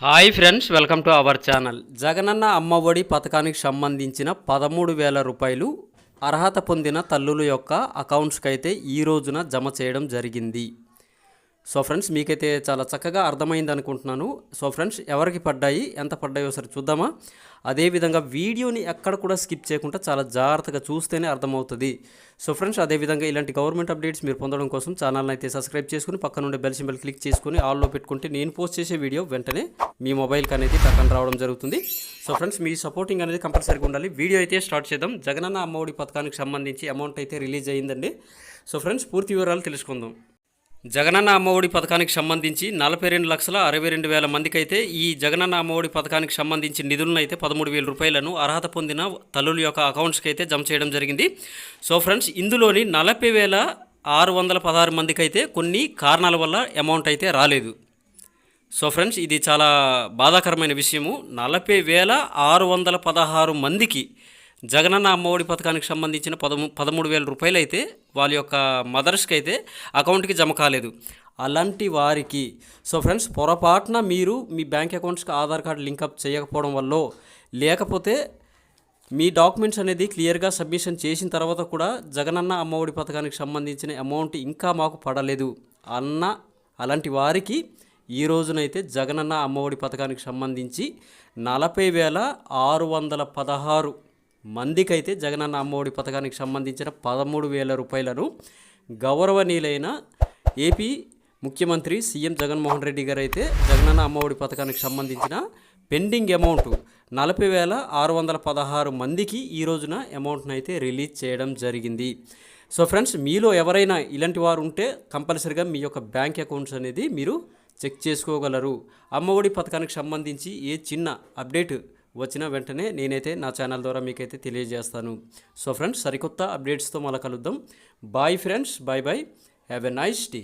Hi friends welcome to our channel. Jagananna Ammavodi పథకానికి సంబంధించిన పదమూడు వేల రూపాయలు అర్హత పొందిన తల్లుల యొక్క అకౌంట్స్కి అయితే ఈ రోజున జమ చేయడం జరిగింది. సో ఫ్రెండ్స్ మీకైతే చాలా చక్కగా అర్థమైంది అనుకుంటున్నాను. సో ఫ్రెండ్స్ ఎవరికి పడ్డాయి ఎంత పడ్డాయో సరే చూద్దామా? అదేవిధంగా వీడియోని ఎక్కడ కూడా స్కిప్ చేయకుండా చాలా జాగ్రత్తగా చూస్తేనే అర్థమవుతుంది. సో ఫ్రెండ్స్ అదేవిధంగా ఇలాంటి గవర్నమెంట్ అప్డేట్స్ మీరు పొందడం కోసం ఛానల్ని అయితే సబ్స్క్రైబ్ చేసుకుని పక్కన ఉండే బెల్ సింబల్ క్లిక్ చేసుకుని ఆల్లో పెట్టుకుంటే నేను పోస్ట్ చేసే వీడియో వెంటనే మీ మొబైల్కి అనేది పక్కన రావడం జరుగుతుంది. సో ఫ్రెండ్స్ మీ సపోర్టింగ్ అనేది కంపల్సరీగా ఉండాలి. వీడియో అయితే స్టార్ట్ చేద్దాం. జగనన్న అమ్మఒడి పథకానికి సంబంధించి అమౌంట్ అయితే రిలీజ్ అయ్యిందండి సో ఫ్రెండ్స్ పూర్తి వివరాలు తెలుసుకుందాం. జగనన్న అమ్మఒడి పథకానికి సంబంధించి నలభై రెండు లక్షల అరవై రెండు వేల మందికైతే ఈ జగనన్న అమ్మఒడి పథకానికి సంబంధించి నిధులను అయితే పదమూడు వేల రూపాయలను అర్హత పొందిన తల్లుల యొక్క అకౌంట్స్కి అయితే జమ చేయడం జరిగింది. సో ఫ్రెండ్స్ ఇందులోని నలభై వేల ఆరు వందల పదహారు మందికి అయితే కొన్ని కారణాల వల్ల అమౌంట్ అయితే రాలేదు. సో ఫ్రెండ్స్ ఇది చాలా బాధాకరమైన విషయము. నలభై వేల ఆరు వందల పదహారు మందికి జగనన్న అమ్మఒడి పథకానికి సంబంధించిన పదము పదమూడు వేల రూపాయలు అయితే వాళ్ళ యొక్క మదర్స్కి అయితే అకౌంట్కి జమ కాలేదు. అలాంటి వారికి సో ఫ్రెండ్స్ పొరపాటున మీరు మీ బ్యాంక్ అకౌంట్స్కి ఆధార్ కార్డు లింకప్ చేయకపోవడం వల్ల లేకపోతే మీ డాక్యుమెంట్స్ అనేది క్లియర్గా సబ్మిషన్ చేసిన తర్వాత కూడా జగనన్న అమ్మఒడి పథకానికి సంబంధించిన అమౌంట్ ఇంకా మాకు పడలేదు అన్న అలాంటి వారికి ఈ రోజునైతే జగనన్న అమ్మఒడి పథకానికి సంబంధించి నలభై వేల ఆరు వందల పదహారు మందికైతే జగనన్న అమ్మఒడి పథకానికి సంబంధించిన పదమూడు వేల రూపాయలను గౌరవనీయులైన ఏపీ ముఖ్యమంత్రి సీఎం జగన్మోహన్ రెడ్డి గారు అయితే జగనన్న అమ్మఒడి పథకానికి సంబంధించిన పెండింగ్ అమౌంట్ నలభై వేల ఆరు వందల పదహారు మందికి ఈ రోజున అమౌంట్ను అయితే రిలీజ్ చేయడం జరిగింది. సో ఫ్రెండ్స్ మీలో ఎవరైనా ఇలాంటి వారు ఉంటే కంపల్సరిగా మీ యొక్క బ్యాంక్ అకౌంట్స్ అనేది మీరు చెక్ చేసుకోగలరు. అమ్మఒడి పథకానికి సంబంధించి ఏ చిన్న అప్డేట్ వచ్చిన వెంటనే నేనైతే నా ఛానల్ ద్వారా మీకైతే తెలియజేస్తాను. సో ఫ్రెండ్స్ సరికొత్త అప్డేట్స్తో మళ్ళీ కలుద్దాం. Bye friends bye bye have a nice day